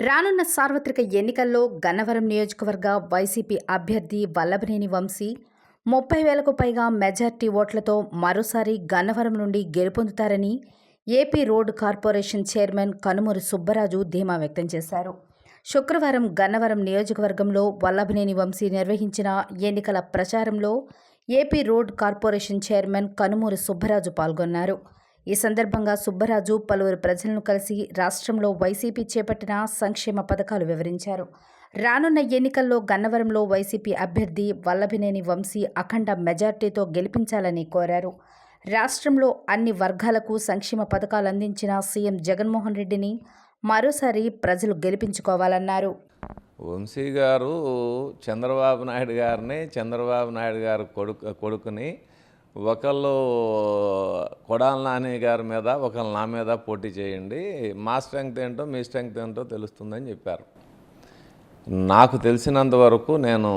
రానున్న సార్వత్రిక ఎన్నికల్లో గన్నవరం నియోజకవర్గ వైసీపీ అభ్యర్థి వల్లభనేని వంశీ ముప్పై వేలకు పైగా మెజార్టీ ఓట్లతో మరోసారి గన్నవరం నుండి గెలుపొందుతారని AP road corporation chairman Kanumuri Subbaraju ధీమా వ్యక్తం చేశారు. శుక్రవారం గన్నవరం నియోజకవర్గంలో వల్లభనేని వంశీ నిర్వహించిన ఎన్నికల ప్రచారంలో AP road corporation chairman Kanumuri Subbaraju పాల్గొన్నారు. ఈ సందర్భంగా సుబ్బరాజు పలువురు ప్రజలను కలిసి రాష్ట్రంలో వైసీపీ చేపట్టిన సంక్షేమ పథకాలు వివరించారు. రానున్న ఎన్నికల్లో గన్నవరంలో వైసీపీ అభ్యర్థి వల్లభినేని వంశీ అఖండ మెజార్టీతో గెలిపించాలని కోరారు. రాష్ట్రంలో అన్ని వర్గాలకు సంక్షేమ పథకాలు అందించిన సీఎం జగన్మోహన్ రెడ్డిని మరోసారి ప్రజలు గెలిపించుకోవాలన్నారు. వంశీ గారు చంద్రబాబు నాయుడు గారిని చంద్రబాబు నాయుడు గారు కొడుకు కొడుకుని ఒకళ్ళు కొడాల నాని గారి మీద ఒకళ్ళు నా మీద పోటీ చేయండి. మా స్ట్రెంగ్త్ ఏంటో మీ స్ట్రెంగ్త్ ఏంటో తెలుస్తుందని చెప్పారు. నాకు తెలిసినంత వరకు నేను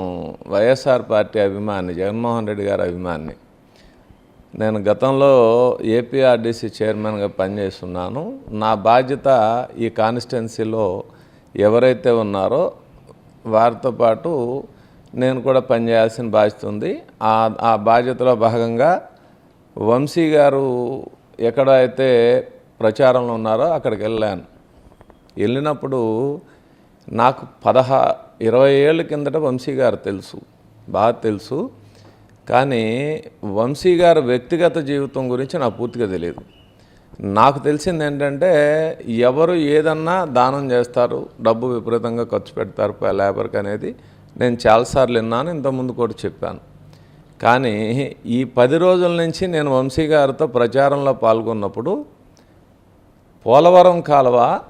వైఎస్ఆర్ పార్టీ అభిమాని జగన్మోహన్ రెడ్డి గారి అభిమాని. నేను గతంలో ఏపీఆర్డీసీ చైర్మన్గా పనిచేస్తున్నాను. నా బాధ్యత ఈ కాన్స్టిట్యున్సీలో ఎవరైతే ఉన్నారో వారితో పాటు నేను కూడా పనిచేయాల్సిన బాధ్యత ఉంది. ఆ ఆ బాధ్యతలో భాగంగా వంశీ గారు ఎక్కడ అయితే ప్రచారంలో ఉన్నారో అక్కడికి వెళ్ళాను. వెళ్ళినప్పుడు నాకు పదహా ఇరవై ఏళ్ళ కిందట వంశీ గారు తెలుసు బాగా తెలుసు. కానీ వంశీ గారు వ్యక్తిగత జీవితం గురించి నాకు పూర్తిగా తెలియదు. నాకు తెలిసింది ఏంటంటే ఎవరు ఏదన్నా దానం చేస్తారు డబ్బు విపరీతంగా ఖర్చు పెడతారు లేబర్కి అనేది. నేను చాలాసార్లు విన్నాను ఇంతకుముందు కూడా చెప్పాను. కానీ ఈ పది రోజుల నుంచి నేను వంశీ గారితో ప్రచారంలో పాల్గొన్నప్పుడు పోలవరం కాలువ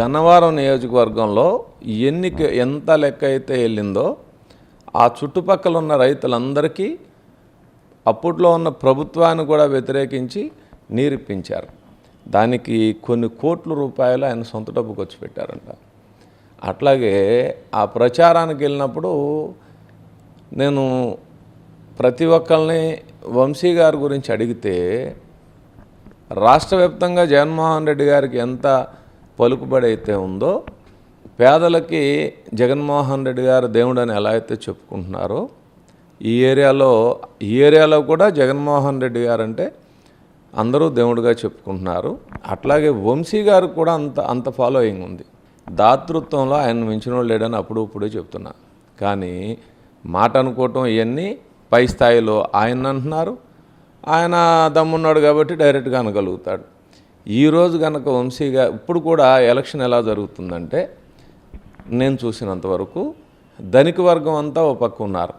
గన్నవరం నియోజకవర్గంలో ఎన్నిక ఎంత లెక్క అయితే వెళ్ళిందో ఆ చుట్టుపక్కల ఉన్న రైతులందరికీ అప్పట్లో ఉన్న ప్రభుత్వాన్ని కూడా వ్యతిరేకించి నీరిప్పించారు. దానికి కొన్ని కోట్ల రూపాయలు ఆయన సొంత డబ్బు ఖర్చు పెట్టారంట. అట్లాగే ఆ ప్రచారానికి వెళ్ళినప్పుడు నేను ప్రతి ఒక్కరిని వంశీ గారి గురించి అడిగితే రాష్ట్ర వ్యాప్తంగా జగన్మోహన్ రెడ్డి గారికి ఎంత పలుకుబడి అయితే ఉందో పేదలకి జగన్మోహన్ రెడ్డి గారు దేవుడు అని ఎలా అయితే చెప్పుకుంటున్నారో ఈ ఏరియాలో ఈ ఏరియాలో కూడా జగన్మోహన్ రెడ్డి గారు అంటే అందరూ దేవుడిగా చెప్పుకుంటున్నారు. అట్లాగే వంశీ గారు కూడా అంత అంత ఫాలోయింగ్ ఉంది. దాతృత్వంలో ఆయన మించిన లేడని అప్పుడు ఇప్పుడే చెప్తున్నా. కానీ మాట అనుకోవటం ఇవన్నీ పై స్థాయిలో ఆయన అంటున్నారు. ఆయన దమ్మున్నాడు కాబట్టి డైరెక్ట్గా అనగలుగుతాడు. ఈరోజు కనుక వంశీగా ఇప్పుడు కూడా ఎలక్షన్ ఎలా జరుగుతుందంటే నేను చూసినంతవరకు ధనిక వర్గం అంతా ఓ పక్క ఉన్నారు.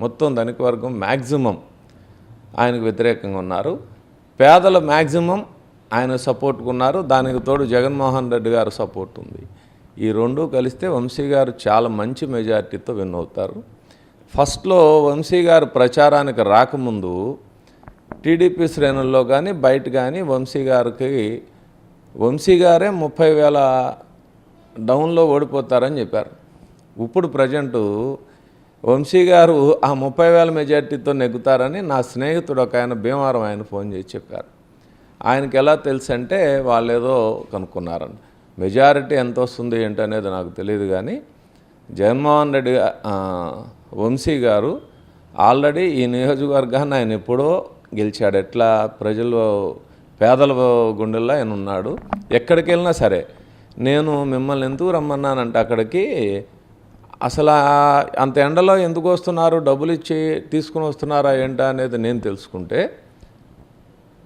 మొత్తం ధనిక వర్గం మ్యాక్సిమం ఆయనకు వ్యతిరేకంగా ఉన్నారు. పేదల మ్యాక్సిమం ఆయన సపోర్ట్గా ఉన్నారు. దానికి తోడు జగన్మోహన్ రెడ్డి గారు సపోర్ట్ ఉంది. ఈ రెండు కలిస్తే వంశీ గారు చాలా మంచి మెజారిటీతో విన్ అవుతారు. ఫస్ట్లో వంశీ గారు ప్రచారానికి రాకముందు టీడీపీ శ్రేణుల్లో కానీ బయట కానీ వంశీ గారికి వంశీ గారే ముప్పై వేల డౌన్లో ఓడిపోతారని చెప్పారు. ఇప్పుడు ప్రజెంటు వంశీ గారు ఆ ముప్పై వేల మెజార్టీతో నెగ్గుతారని నా స్నేహితుడు ఒక ఆయన భీమవరం ఆయన ఫోన్ చేసి చెప్పారు. ఆయనకి ఎలా తెలుసు అంటే వాళ్ళు ఏదో కనుక్కున్నారంట. మెజారిటీ ఎంత వస్తుంది ఏంటి అనేది నాకు తెలియదు కానీ జగన్మోహన్ రెడ్డి వంశీ గారు ఆల్రెడీ ఈ నియోజకవర్గాన్ని ఆయన ఎప్పుడో గెలిచాడు. ఎట్లా? ప్రజలు పేదల గుండెల్లో ఆయన ఉన్నాడు. ఎక్కడికి వెళ్ళినా సరే. నేను మిమ్మల్ని ఎందుకు రమ్మన్నానంటే అక్కడికి అసలు అంత ఎండలో ఎందుకు వస్తున్నారు? డబ్బులు ఇచ్చి తీసుకుని వస్తున్నారా ఏంటా అనేది నేను తెలుసుకుంటే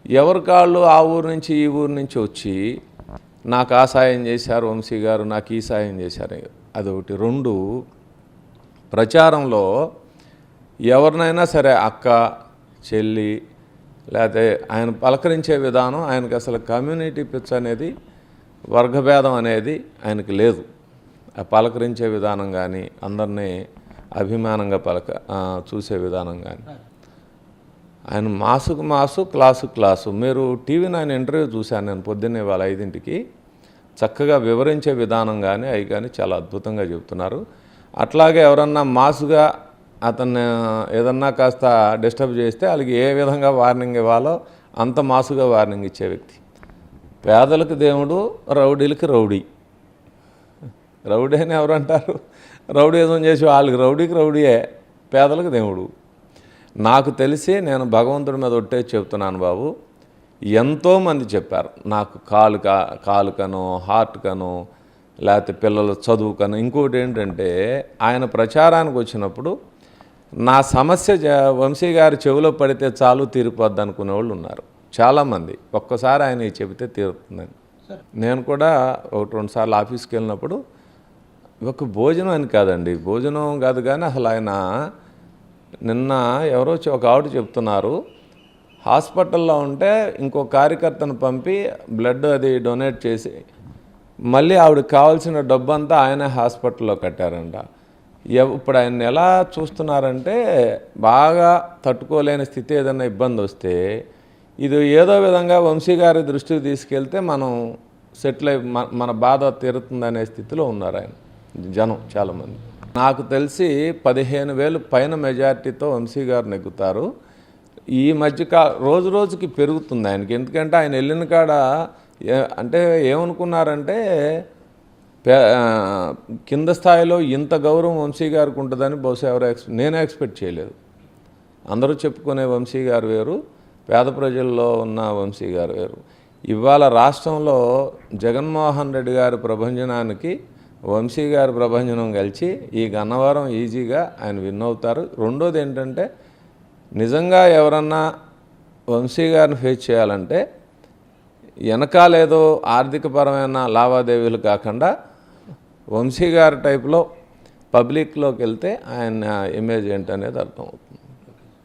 ఎవరి కాళ్ళు ఆ ఊరు నుంచి ఈ ఊరు నుంచి వచ్చి నాకు ఆ సాయం చేశారు వంశీ గారు నాకు ఈ సాయం చేశారు. అదొకటి. రెండు ప్రచారంలో ఎవరినైనా సరే అక్క చెల్లి లేకపోతే ఆయన పలకరించే విధానం ఆయనకు అసలు కమ్యూనిటీ పిచ్చ అనేది వర్గభేదం అనేది ఆయనకి లేదు. ఆ పలకరించే విధానం కానీ అందరినీ అభిమానంగా పలక చూసే విధానం కానీ ఆయన మాసుకు మాసు క్లాసు క్లాసు. మీరు టీవీ నైన్ ఇంటర్వ్యూ చూశాను నేను పొద్దున్నే వాళ్ళ ఐదింటికి. చక్కగా వివరించే విధానం కానీ అవి కానీ చాలా అద్భుతంగా చెప్తున్నారు అట్లాగే ఎవరన్నా మాసుగా అతన్ని ఏదన్నా కాస్త డిస్టర్బ్ చేస్తే వాళ్ళకి ఏ విధంగా వార్నింగ్ ఇవ్వాలో అంత మాసుగా వార్నింగ్ ఇచ్చే వ్యక్తి. పేదలకు దేవుడు రౌడీలకి రౌడీ. రౌడీ అని ఎవరంటారు? రౌడీ రౌడీజం చేసి వాళ్ళకి రౌడీకి రౌడీయే. పేదలకు దేవుడు. నాకు తెలిసి నేను భగవంతుడి మీద ఒట్టే చెప్తున్నాను బాబు. ఎంతోమంది చెప్పారు నాకు కాలు కా కాలుకను హార్ట్ కను లేకపోతే పిల్లల చదువుకను ఇంకోటి ఏంటంటే ఆయన ప్రచారానికి వచ్చినప్పుడు నా సమస్య వంశీ గారి చెవిలో పడితే చాలు తీరిపోద్ది అనుకునే వాళ్ళు ఉన్నారు. చాలామంది. ఒక్కసారి ఆయన చెబితే తీరుతుందని. నేను కూడా ఒకటి రెండు సార్లు ఆఫీస్కి వెళ్ళినప్పుడు ఒక భోజనం అని కాదండి. భోజనం కాదు కానీ అసలు ఆయన నిన్న ఎవరో ఒక ఆవిడ చెప్తున్నారు హాస్పిటల్లో ఉంటే ఇంకో కార్యకర్తను పంపి బ్లడ్ అది డొనేట్ చేసి మళ్ళీ ఆవిడకి కావాల్సిన డబ్బంతా ఆయనే హాస్పిటల్లో కట్టారంట. ఇప్పుడు ఆయన ఎలా చూస్తున్నారంటే బాగా తట్టుకోలేని స్థితి ఏదైనా ఇబ్బంది వస్తే ఇది ఏదో విధంగా వంశీ గారి దృష్టికి తీసుకెళ్తే మనం సెటిల్ అయి మన మన బాధ తీరుతుందనే స్థితిలో ఉన్నారు ఆయన జనం చాలామంది. నాకు తెలిసి పదిహేను వేలు పైన మెజార్టీతో వంశీ గారు నెగ్గుతారు. ఈ మధ్య కా రోజు రోజుకి పెరుగుతుంది ఆయనకి. ఎందుకంటే ఆయన వెళ్ళిన కాడ అంటే ఏమనుకున్నారంటే పే- కింద స్థాయిలో ఇంత గౌరవం వంశీ గారికి ఉంటుందని బహుశా ఎవరు ఎక్స్ నేను ఎక్స్పెక్ట్ చేయలేదు. అందరూ చెప్పుకునే వంశీ గారు వేరు పేద ప్రజల్లో ఉన్న వంశీ గారు వేరు. ఇవాళ రాష్ట్రంలో జగన్మోహన్ రెడ్డి గారి ప్రభంజనానికి వంశీ గారి ప్రభంజనం కలిసి ఈ గన్నవరం ఈజీగా ఆయన విన్ అవుతారు. రెండోది ఏంటంటే నిజంగా ఎవరన్నా వంశీ గారిని ఫేస్ చేయాలంటే వెనకాలేదో ఆర్థికపరమైన లావాదేవీలు కాకుండా వంశీ గారి టైప్లో పబ్లిక్లోకి వెళ్తే ఆయన ఇమేజ్ ఏంటనేది అర్థమవుతుంది.